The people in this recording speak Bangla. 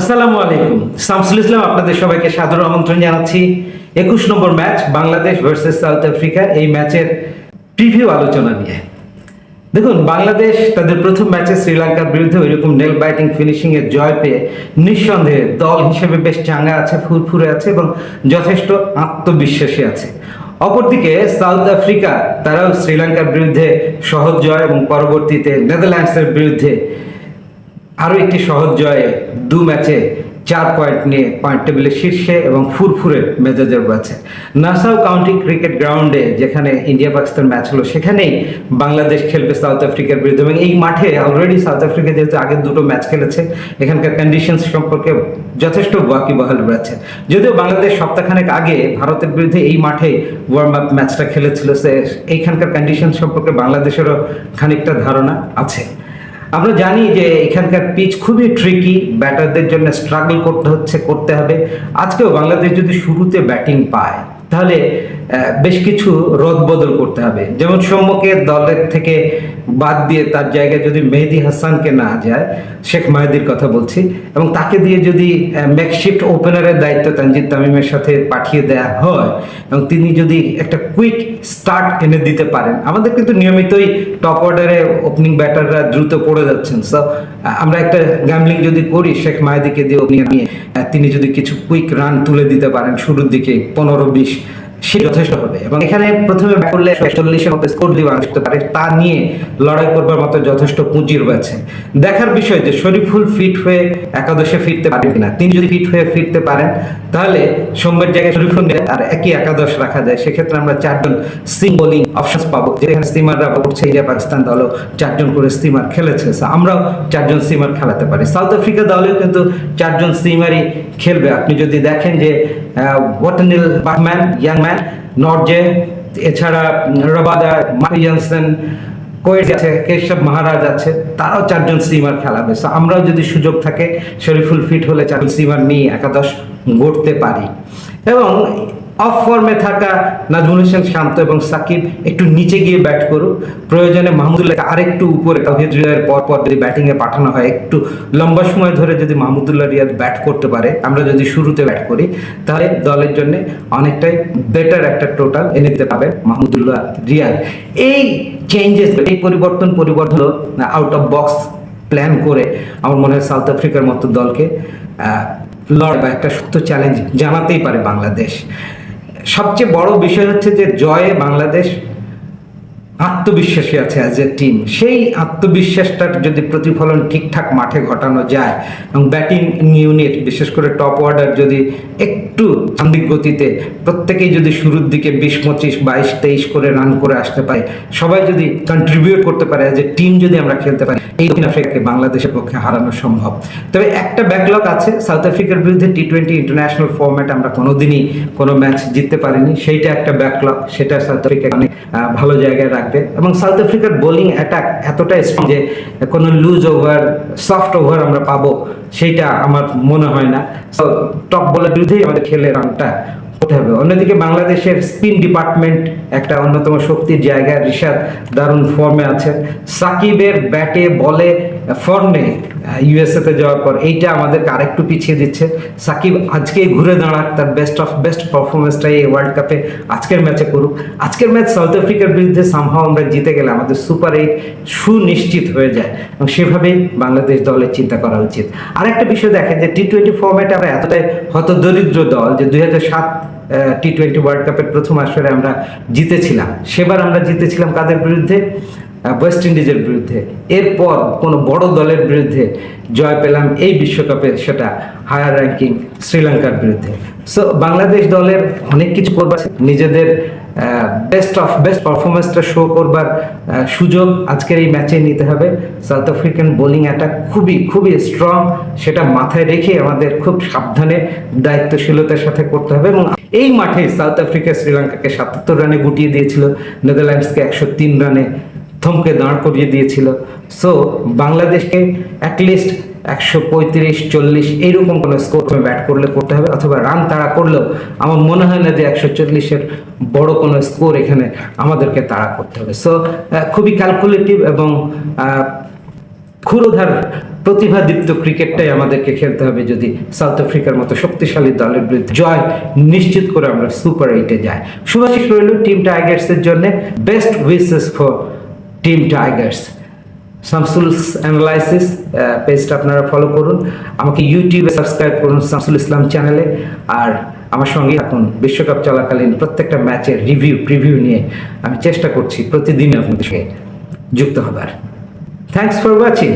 আসসালামু আলাইকুম। শামসুল ইসলাম, আপনাদের সবাইকে সাদর আমন্ত্রণ জানাচ্ছি। একুশ number match, Bangladesh versus South Africa, এই ম্যাচের প্রিভিউ আলোচনা নিয়ে। দেখুন, বাংলাদেশ তাদের প্রথম ম্যাচে শ্রীলঙ্কার বিরুদ্ধে ওইরকম নেল বাইটিং ফিনিশিং এর জয় পেয়ে নিঃসন্দেহে দল হিসেবে বেশ চাঙ্গা আছে, ফুরফুরে আছে এবং যথেষ্ট আত্মবিশ্বাসী আছে। অপরদিকে, সাউথ আফ্রিকা, তারাও শ্রীলঙ্কার বিরুদ্ধে সহজ জয় এবং পরবর্তীতে নেদারল্যান্ডসের বিরুদ্ধে আরও একটি সহজ জয়ে দু ম্যাচে চার পয়েন্ট নিয়ে পয়েন্ট টেবিলের শীর্ষে এবং ফুরফুরে মেজাজের আছে নাসাউ কাউন্টি ক্রিকেট গ্রাউন্ডে যেখানে ইন্ডিয়া পাকিস্তান ম্যাচ হলো, সেখানেই বাংলাদেশ খেলবে সাউথ আফ্রিকার বিরুদ্ধে এবং এই মাঠে অলরেডি সাউথ আফ্রিকা যেহেতু আগের দুটো ম্যাচ খেলেছে, এখানকার কন্ডিশনস সম্পর্কে যথেষ্ট ওয়াকিবহাল রয়েছে। যদিও বাংলাদেশ সপ্তাহখানেক আগে ভারতের বিরুদ্ধে এই মাঠে ওয়ার্ম আপ ম্যাচটা খেলেছিল, সে এইখানকার কন্ডিশন সম্পর্কে বাংলাদেশেরও খানিকটা ধারণা আছে। আমরা জানি যে এখানকার পিচ খুবই ট্রিকি ব্যাটারদের জন্য স্ট্রাগল করতে হচ্ছে, করতে হবে। আজকেও বাংলাদেশ যদি শুরুতে ব্যাটিং পায়, তাহলে বেশ কিছু রদ বদল করতে হবে। যেমন সৌম্যকে দলের থেকে বাদ দিয়ে তার জায়গায় যদি মেহেদি হাসানকে না যায়, শেখ মাহেদির কথা বলছি, এবং তাকে দিয়ে যদি মেকশিফট ওপেনারের দায়িত্ব তানজিদ তামিমের সাথে পাঠিয়ে দেওয়া হয়, এবং তিনি যদি একটা কুইক স্টার্ট এনে দিতে পারেন, আমাদের কিন্তু নিয়মিতই টপ অর্ডারে ওপেনিং ব্যাটাররা দ্রুত পড়ে যাচ্ছেন। সো আমরা একটা গ্যামলিং যদি করি, শেখ মাহেদিকে দিয়ে ওপেনিং নিয়ে তিনি যদি কিছু কুইক রান তুলে দিতে পারেন, শুরুর দিকে পনেরো, বিশ সে যথেষ্ট হবে। এবং এখানে প্রথমে করলে চল্লিশের মতো স্কোর দিয়ে আসতে পারে, তা নিয়ে লড়াই করবার মতো যথেষ্ট পুঁজি রয়েছে। দেখার বিষয় যে শরীফুল ফিট হয়ে একাদশে ফিরতে পারেন কিনা। তিনি যদি ফিট হয়ে ফিরতে পারেন, তাহলে সোমবার জায়গায় শরীফুল আর একই একাদশ রাখা যায়। সেক্ষেত্রে আমরা চারজন সিম বোলিং অপশনস পাবো। যেখানে স্টিমাররা করছে, ইন্ডিয়া পাকিস্তান দলও চারজন করে স্টিমার খেলেছে। আমরাও চারজন সিমার খেলাতে পারি। সাউথ আফ্রিকা দলেও কিন্তু চারজন সিমারই খেলবে। আপনি যদি দেখেন যে ওয়াটানিল বাহম্যান ইয়াং ম্যান নর্জে এছাড়া রবাদা মারি জনসন কোয়েট আছে, কেশব মহারাজ আছে, তারাও চারজন সিমার খেলাবে সো আমরাও যদি সুযোগ থাকে, শরীফুল ফিট হলে চারজন সিমার নিয়ে একাদশ গড়তে পারি। এবং অফ ফর্মে থাকা নাজমুল হোসেন শান্ত এবং সাকিব একটু নিচে গিয়ে ব্যাট করুক। প্রয়োজনে মাহমুদুল্লাহকে আরেকটু উপরে তাহিদ রিয়াদের পর পর যদি ব্যাটিংয়ে পাঠানো হয়, একটু লম্বা সময় ধরে যদি মাহমুদুল্লাহ রিয়াদ ব্যাট করতে পারে, আমরা যদি শুরুতে ব্যাট করি, তাহলে দলের জন্য অনেকটাই বেটার একটা টোটাল এনে দিতে পারবে মাহমুদুল্লাহ রিয়াদ। এই চেঞ্জেস এই পরিবর্তন পরিবর্তন আউট অফ বক্স প্ল্যান করে আমার মনে হয় সাউথ আফ্রিকার মতো দলকে লড় বা একটা শক্ত চ্যালেঞ্জ জানাতেই পারে বাংলাদেশ। সবচেয়ে বড় বিষয় হচ্ছে যে জয়ে বাংলাদেশ আত্মবিশ্বাসী আছে অ্যাজ এ টিম সেই আত্মবিশ্বাসটার যদি প্রতিফলন ঠিকঠাক মাঠে ঘটানো যায় এবং ব্যাটিং ইউনিট বিশেষ করে টপ অর্ডার যদি একটু সান্দিক গতিতে প্রত্যেকেই যদি শুরুর দিকে বিশ, পঁচিশ, বাইশ, তেইশ করে রান করে আসতে পারে, সবাই যদি কন্ট্রিবিউট করতে পারে অ্যাজ এ টিম যদি আমরা খেলতে পারি, এই দক্ষিণ আফ্রিকাকে বাংলাদেশের পক্ষে হারানো সম্ভব। তবে একটা ব্যাকলগ আছে সাউথ আফ্রিকার বিরুদ্ধে টি টোয়েন্টি ইন্টারন্যাশনাল ফর্ম্যাট আমরা কোনোদিনই কোনো ম্যাচ জিততে পারিনি। সেইটা একটা ব্যাকলগ সেটা সাউথ আফ্রিকা অনেক ভালো জায়গায় রাখবে। এবং সাউথ আফ্রিকার বোলিং অ্যাটাক এতটা স্ট্রং যে কোনো লুজ ওভার সফট ওভার আমরা পাবো, সেইটা আমার মনে হয় না। টপ বলার বিরুদ্ধেই আমাদের খেলে রানটা হতে হবে। অন্যদিকে বাংলাদেশের স্পিন ডিপার্টমেন্ট একটা অন্যতম শক্তির জায়গা, রিশাদ দারুণ ফর্মে আছে সাকিবের ব্যাটে বলে ফর্মে ইউএসএতে যাওয়ার পর এইটা আমাদেরকে আরেকটু পিছিয়ে দিচ্ছে। সাকিব আজকেই ঘুরে দাঁড়াক, তার বেস্ট অফ বেস্ট পারফরমেন্সটা এই ওয়ার্ল্ড কাপে আজকের ম্যাচে করুক। আজকের ম্যাচ সাউথ আফ্রিকার বিরুদ্ধে সামহাও আমরা জিতে গেলে আমাদের সুপার এইট সুনিশ্চিত হয়ে যায়। এবং সেভাবেই বাংলাদেশ দলের চিন্তা করা উচিত। আরেকটা বিষয় দেখেন যে টি টোয়েন্টি ফর্ম্যাটে আমরা এতটাই হতদরিদ্র দল যে দুই হাজার সাত টি টোয়েন্টি ওয়ার্ল্ড কাপের প্রথম আসরে আমরা জিতেছিলাম। সেবার আমরা জিতেছিলাম কাদের বিরুদ্ধে? ওয়েস্ট ইন্ডিজের বিরুদ্ধে। এরপর কোনো বড় দলের বিরুদ্ধে জয় পেলাম এই বিশ্বকাপে সেটা হায়ার র্যাঙ্কিং শ্রীলঙ্কার বিরুদ্ধে। সো বাংলাদেশ দলের অনেক কিছু করবার নিজেদের বেস্ট অফ বেস্ট পারফরমেন্সটা শো করবার সুযোগ আজকের এই ম্যাচে নিতে হবে। সাউথ আফ্রিকান বোলিং অ্যাটাক খুবই খুবই স্ট্রং সেটা মাথায় রেখে আমাদের খুব সাবধানে, দায়িত্বশীলতার সাথে করতে হবে এবং এই মাঠে সাউথ আফ্রিকা শ্রীলঙ্কাকে সাতাত্তর রানে গুটিয়ে দিয়েছিল। নেদারল্যান্ডসকে একশো তিন রানে দাঁড় করিয়ে দিয়েছিল। সো বাংলাদেশকে অ্যাটলিস্ট একশো পঁয়ত্রিশ, চল্লিশ এইরকম কোনো স্কোর ব্যাট করলে করতে হবে অথবা রান তাড়া করলেও আমার মনে হয় না যে একশো চল্লিশের বড় কোনো স্কোর এখানে আমাদেরকে তাড়া করতে হবে। সো খুবই ক্যালকুলেটিভ এবং ক্ষুরোধার, প্রতিভাদীপ্ত ক্রিকেটটাই আমাদেরকে খেলতে হবে যদি সাউথ আফ্রিকার মতো শক্তিশালী দলের বিরুদ্ধে জয় নিশ্চিত করে আমরা সুপার এইটে যাই। শুভাশিস রইল টিম টাইগার্সের জন্য। Best wishes for team Tigers Shamsul's analysis পেজটা আপনারা ফলো করুন। আমাকে ইউটিউবে সাবস্ক্রাইব করুন শামসুল ইসলাম চ্যানেলে আর আমার সঙ্গে এখন বিশ্বকাপ চলাকালীন প্রত্যেকটা ম্যাচের রিভিউ প্রিভিউ নিয়ে। আমি চেষ্টা করছি প্রতিদিনই আপনাদের সঙ্গে যুক্ত হবার। Thanks for watching